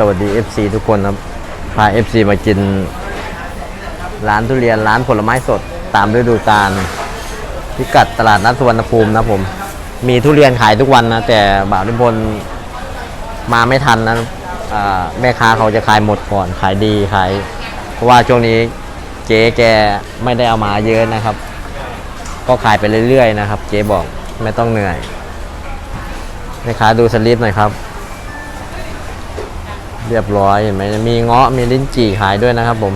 สวัสดี FC ทุกคนครับ พา FC มากิน ร้านทุเรียนร้านผลไม้สดตามฤดูกาลพิกัดตลาดนัดสุวรรณภูมินะผม มีทุเรียนขายทุกวันนะ แต่บ่าวนิพนธ์มาไม่ทันนะแม่ค้าเขาจะขายหมดก่อนขายดีขายเพราะว่าช่วงนี้เจ๊แกไม่ได้เอามาเยอะนะครับ ก็ขายไปเรื่อยๆนะครับ เจ๊บอกไม่ต้องเหนื่อยแม่ค้าดูสลิปหน่อยครับ เรียบร้อยเห็นไหมมีเงาะมีลิ้นจี่ขายด้วยนะครับผม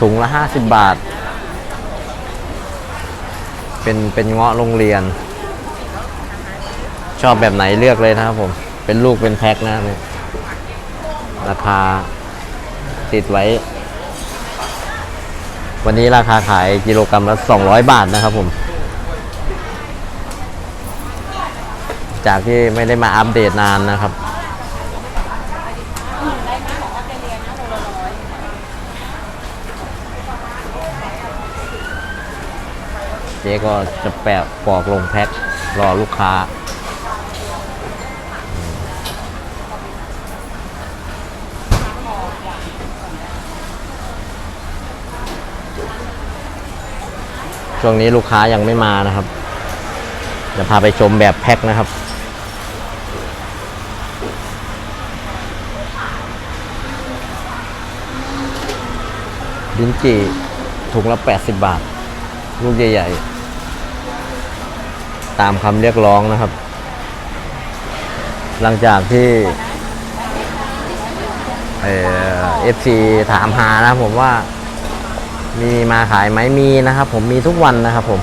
ถุงละ 50 บาท เป็นเป็นเงาะโรงเรียน ชอบแบบไหนเลือกเลยนะครับผม เป็นลูกเป็นแพ็คนะนี่ราคาติดไว้ วันนี้ราคาขายกิโลกรรัมละ 200 บาทนะครับผม จากที่ไม่ได้มาอัปเดตนานนะครับ จ๊ก็จะแปะปอกลงแพ็ครอลูกค้า ช่วงนี้ลูกค้ายังไม่มานะครับ จะพาไปชมแบบแพ็คนะครับลิ้นจี่ถุงละ 80 บาท ลูกใหญ่ ๆ ตามคำเรียกร้องนะครับ หลังจากที่เอฟซีถามหานะผมว่า มีมาขายไหมมีนะครับ ผมมีทุกวันนะครับผม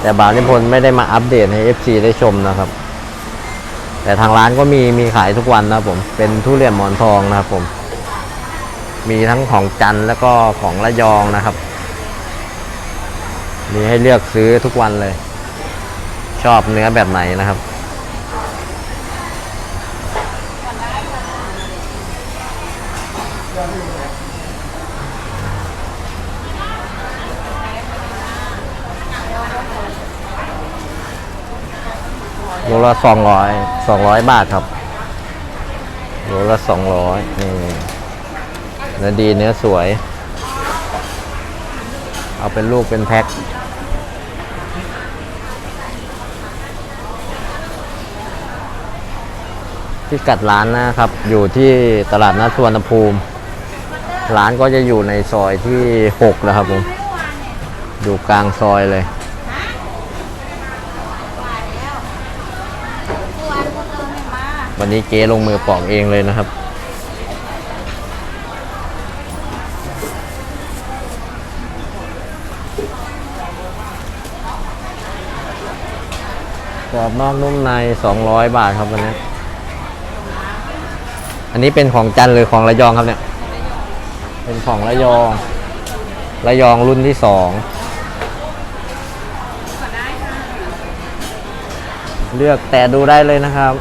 แต่บ่าวนิพนธ์ไม่ได้มาอัปเดตให้ FC ได้ชมนะครับ แต่ทางร้านก็มีมีขายทุกวันนะครับผมเป็นทุเรียนหมอนทองนะครับผม มีทั้งของจันทร์แล้วก็ของระยองนะครับ มีให้เลือกซื้อทุกวันเลย ชอบเนื้อแบบไหนนะครับ โลละสองร้อยสองร้อยบาทครับ โลละสองร้อยนี่เนื้อดีเนื้อสวย เอาเป็นลูกเป็นแพ็ค ที่กัดร้านนะครับ อยู่ที่ตลาดนัดสุวรรณภูมิ ร้านก็จะอยู่ในซอยที่6นะครับผม อยู่กลางซอยเลยวันนี้เจ๊ลงมือปอกเองเลยนะครับ กรอบนอกนุ่มใน 200 บาทครับวันนี้ อันนี้เป็นของจันหรือของระยองครับเนี่ย เป็นของระยอง ระยองรุ่นที่สองเลือกแต่ดูได้เลยนะครับ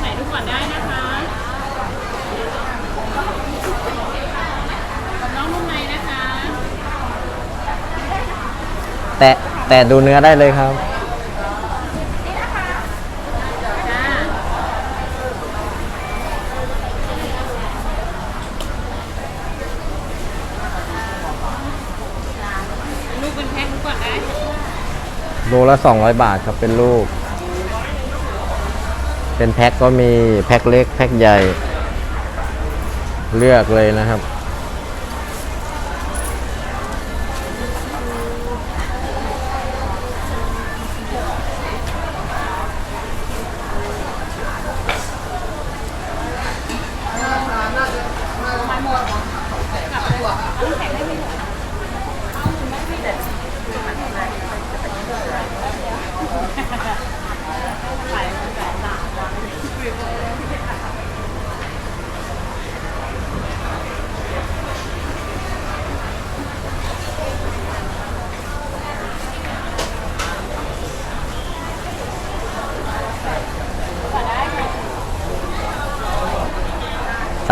ไหนดูก่อนได้นะคะกับน้องนุ่มในนะคะ แต่แต่ดูเนื้อได้เลยครับ ลูกเป็นแพ็คดูก่อนได้โลละ 200 บาทครับเป็นลูก เป็นแพ็คก็มีแพ็คเล็กแพ็คใหญ่ เลือกเลยนะครับ ส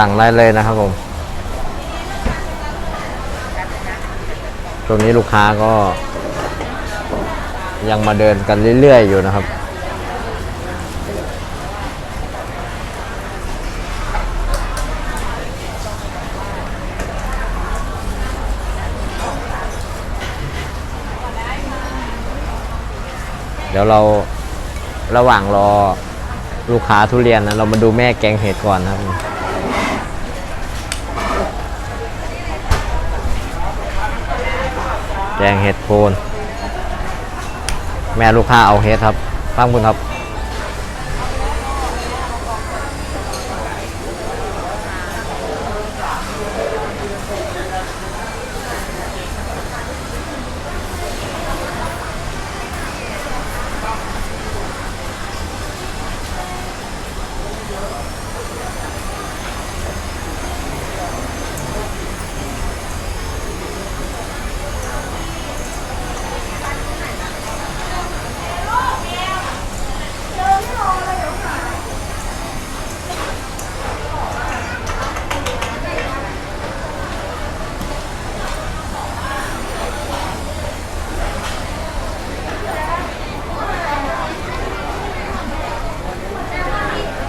ั่งได้เลยนะครับผมตรงนี้ลูกค้าก็ ยังมาเดินกันเรื่อย ๆ อยู่นะครับ เดี๋ยวเราระหว่างรอลูกค้าทุเรียนนะ เรามาดูแม่แกงเห็ดก่อนนะครับแกงเห็ดโคน แม่ลูกค้าเอาเฮ็ดครับฟังคุณครับ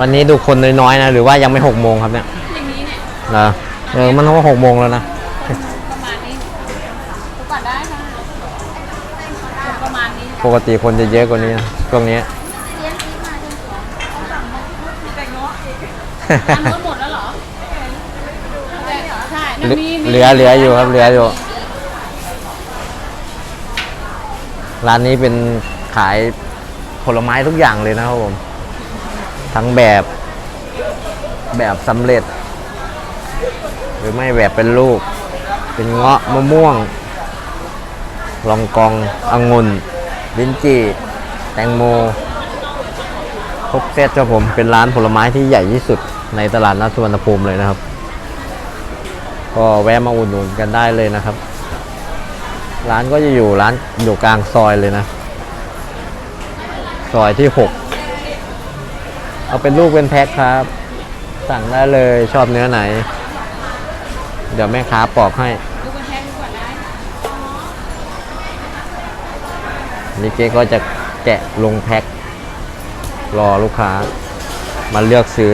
วันนี้ดูคนน้อยๆนะ หรือว่ายังไม่หกโมงครับเนี่ยอย่างนี้เนี่ยเหรอเออมันก็หกโมงแล้วนะประมาณนี้ดูก่อนได้ค่ะประมาณนี้ปกติคนจะเยอะกว่านี้นะช่วงนี้แต่เงาะอีกทานรถหมดแล้วเหรอใช่เหลือมีมีเหลือเหลืออยู่ครับเหลืออยู่ ร้านนี้เป็นขายผลไม้ทุกอย่างเลยนะครับผม ทั้งแบบแบบสำเร็จ หรือไม่แบบเป็นลูก เป็นเงาะมะม่วง ลองกององุ่นลิ้นจี่แตงโมครบเซตครับผมเป็นร้านผลไม้ที่ใหญ่ที่สุดในตลาดนัดสุวรรณภูมิเลยนะครับ ก็แวะมาอุดหนุนกันได้เลยนะครับ ร้านก็จะอยู่ร้านอยู่กลางซอยเลยนะ ซอยที่ 6 เอาเป็นลูกเป็นแพ็คครับ สั่งได้เลยชอบเนื้อไหน เดี๋ยวแม่ค้าปอกให้นี่เจ๊ก็จะแกะลงแพ็ครอลูกค้ามาเลือกซื้อ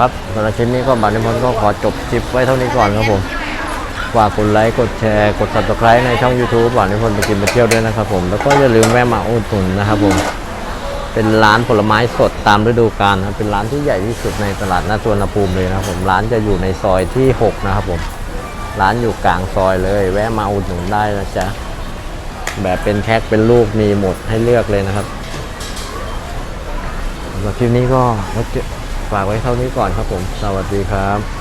ครับสำหรับคลิปนี้ก็บัตรนิพนธ์ก็ขอจบคลิปไว้เท่านี้ก่อนครับผมฝากกดไลค์กดแชร์กด subscribe ในช่อง YouTube บัตรนิพนธ์ไปกินไปเที่ยวด้วยนะครับผมแล้วก็อย่าลืมแวะมาอุดหนุนนะครับผมเป็นร้านผลไม้สดตามฤดูกาลนะเป็นร้านที่ใหญ่ที่สุดในตลาดนาสวนภูมิเลยนะครับผมร้านจะอยู่ในซอยที่ 6 นะครับผมร้านอยู่กลางซอยเลย แวะมาอุดหนุนได้นะจ๊ะแบบเป็นแพ็คเป็นลูกมีหมดให้เลือกเลยนะครับสำหรับคลิปนี้ก็ ฝากไว้เท่านี้ก่อนครับผม สวัสดีครับ